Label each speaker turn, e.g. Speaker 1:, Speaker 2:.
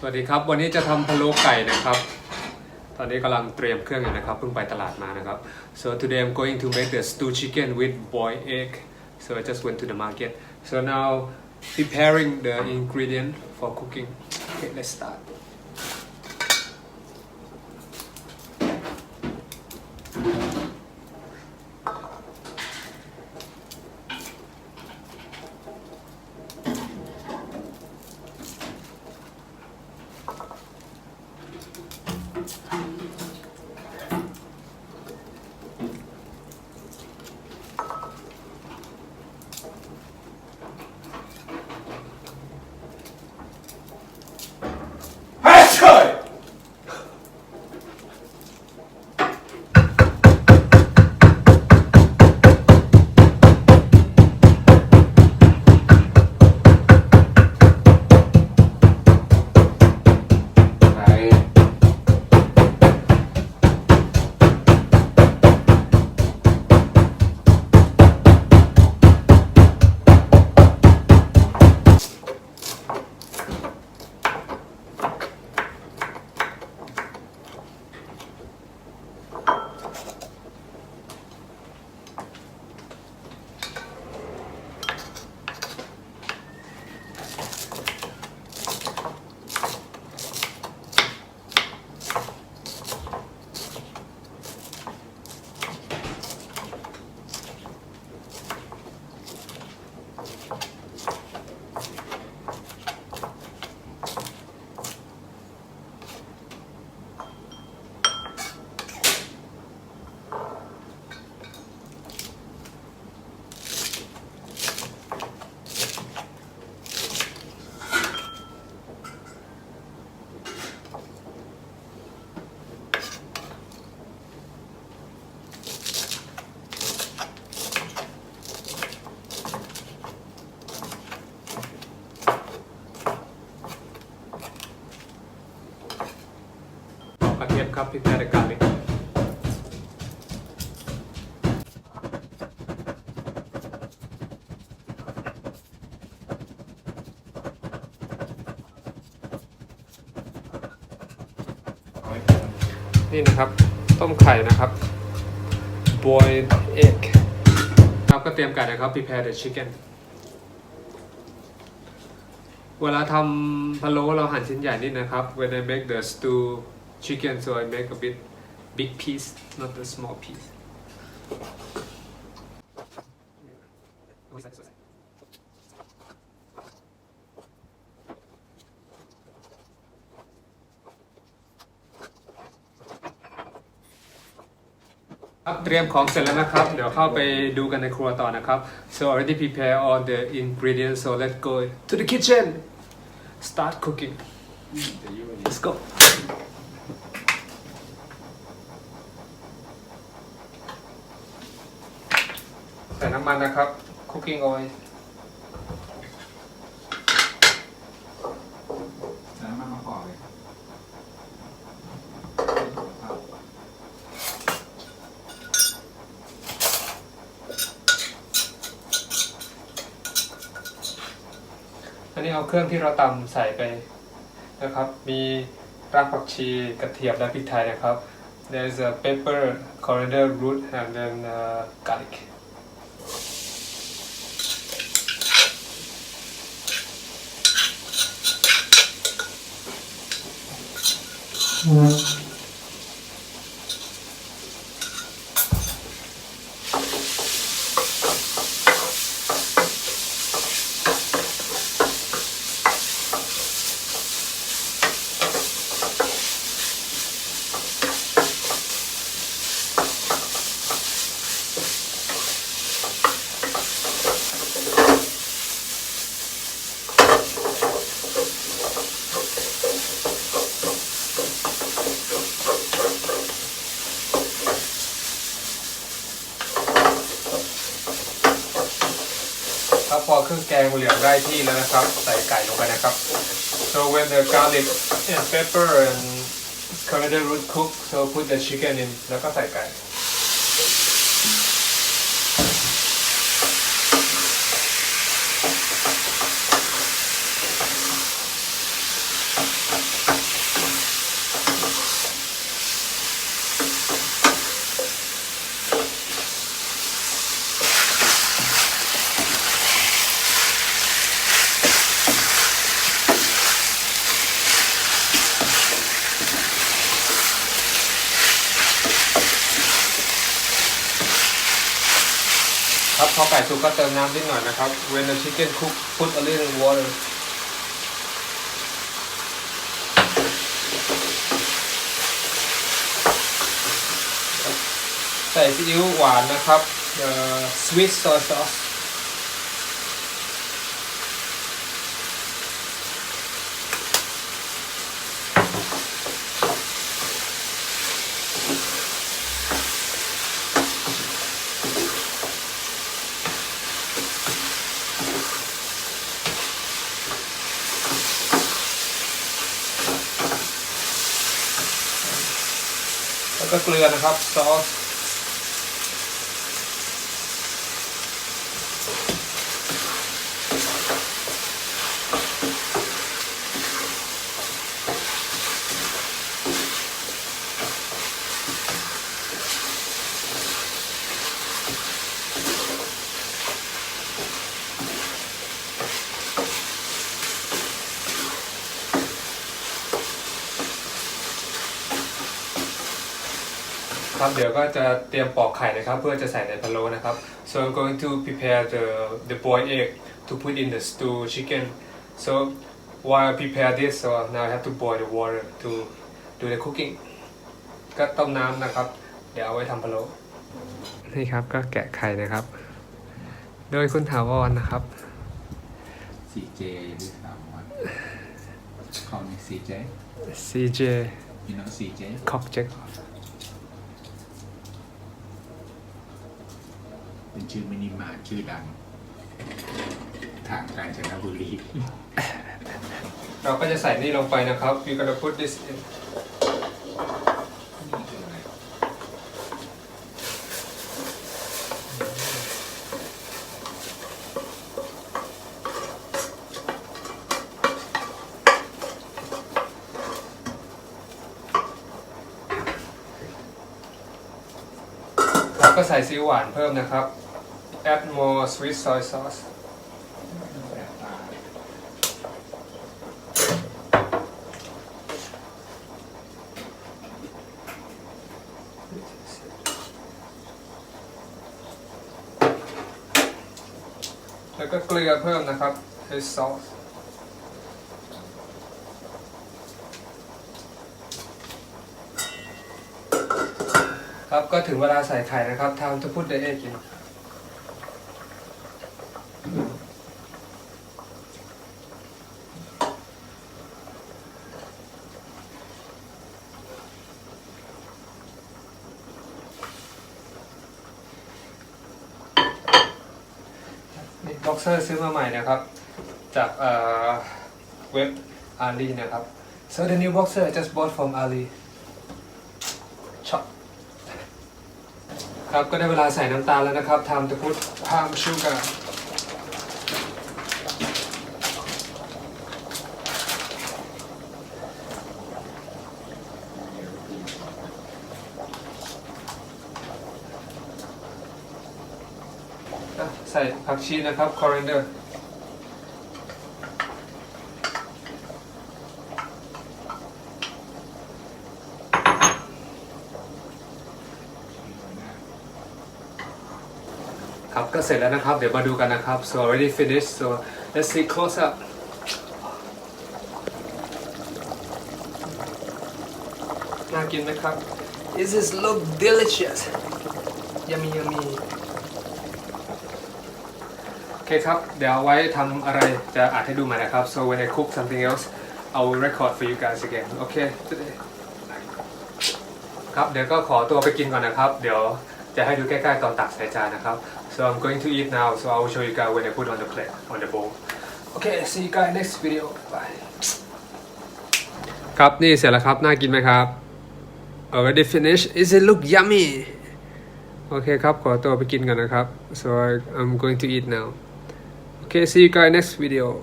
Speaker 1: สวัสดีครับ วันนี้จะทำพะโล้ไก่นะครับ ตอนนี้กำลังเตรียมเครื่องอยู่นะครับ เพิ่งไปตลาดมานะครับ so today I'm going to make the stew chicken with boiled egg so I just went to the market so now preparing the ingredient for cooking okay let's start กระเทียมครับ prepare the garlic นี่นะครับ ต้มไข่นะครับ boiled egg ครับก็เตรียมไก่นะครับ prepare the chicken เวลาทำพะโล้เราหั่นชิ้นใหญ่นิดนะครับ when I make the stew chicken so I make a bit big piece not the small piece ครับเตรียมของเสร็จแล้วนะครับ เดี๋ยวเข้าไปดูกันในครัวต่อนะครับ so already prepare all the ingredients so let's go to the kitchen start cooking let's go ใส่น้ำมันนะครับ cooking oil
Speaker 2: น้ำมันมะกอกเลย
Speaker 1: อันนี้เอาเครื่องที่เราตำใส่ไปนะครับ มีรากผักชีกระเทียมและพริกไทยนะครับ there's a pepper coriander root and then uh, garlic ค งแกงเหลืองได้ที่แล้วนะครับ ใส่ไก่ลงไปนะครับ so when the garlic and pepper and coriander root cook so put the chicken in แล้วก็ใส่ไก่ ครับพอไก่สุกก็เติมน้ำนิดหน่อยนะครับ when the chicken cook put a little water ใส่ซีอิ๊วหวานนะครับเอ่อ sweet soy sauce แล้วก็เกลือนะครับซอส ครับเดี๋ยวก็จะเตรียมปอกไข่นะครับเพื่อจะใส่ในพะโล้นะครับ so I'm going to prepare the the boiled egg to put in the stew chicken so while I prepare this so now I have to boil the water to do the cooking ก็ต้มน้ำนะครับ เดี๋ยวเอาไว้ทำพะโล้นี่ครับก็แกะไข่นะครับ โดยคุณถาวรนะครับ
Speaker 2: CJ หรือสามวัน call me CJ
Speaker 1: CJ
Speaker 2: you know CJ
Speaker 1: Cock Jack
Speaker 2: เป็นชื่อมินิมาร์ทชื่อดัง ทางกาญจนบุรี
Speaker 1: เราก็จะใส่นี่ลงไปนะครับ we gonna put this in
Speaker 2: นี่คืออะไร
Speaker 1: แล้วก็ใส่ซีอิ๊วหวานเพิ่มนะครับ add more sweet soy sauce
Speaker 2: แล้
Speaker 1: วก็เกลือเพิ่มนะครับให้ซอสครับก็ถึงเวลาใส่ไข่นะครับทำทุกพุทธเดย์กิน บ็อกเซอร์ซื้อมาใหม่นะครับ จากเอ่อเว็บอาลีนะครับ so the new boxer I just bought from Ali shop ครับก็ได้เวลาใส่น้ำตาลแล้วนะครับ time to put palm sugar ใส่ผักชีนะครับ coriander ครับก็เสร็จแล้วนะครับ เดี๋ยวมาดูกันนะครับ so already finished so let's see close up น่ากินไหมครับ This is look delicious yummy yummy โอเคครับ เดี๋ยวเอาไว้ทำอะไรจะอัดให้ดูใหม่นะครับ so when I cook something else I will record for you guys again okay today ครับ เดี๋ยวก็ขอตัวไปกินก่อนนะครับ เดี๋ยวจะให้ดูใกล้ๆตอนตักใส่จานนะครับ so I'm going to eat now so I will show you guys when I put on the plate on the bowl okay see you guys next video bye ครับ นี่เสร็จแล้วครับ น่ากินไหมครับ already finished is it look yummy โอเคครับ ขอตัวไปกินกันนะครับ so I'm going to eat now okay see you guys next video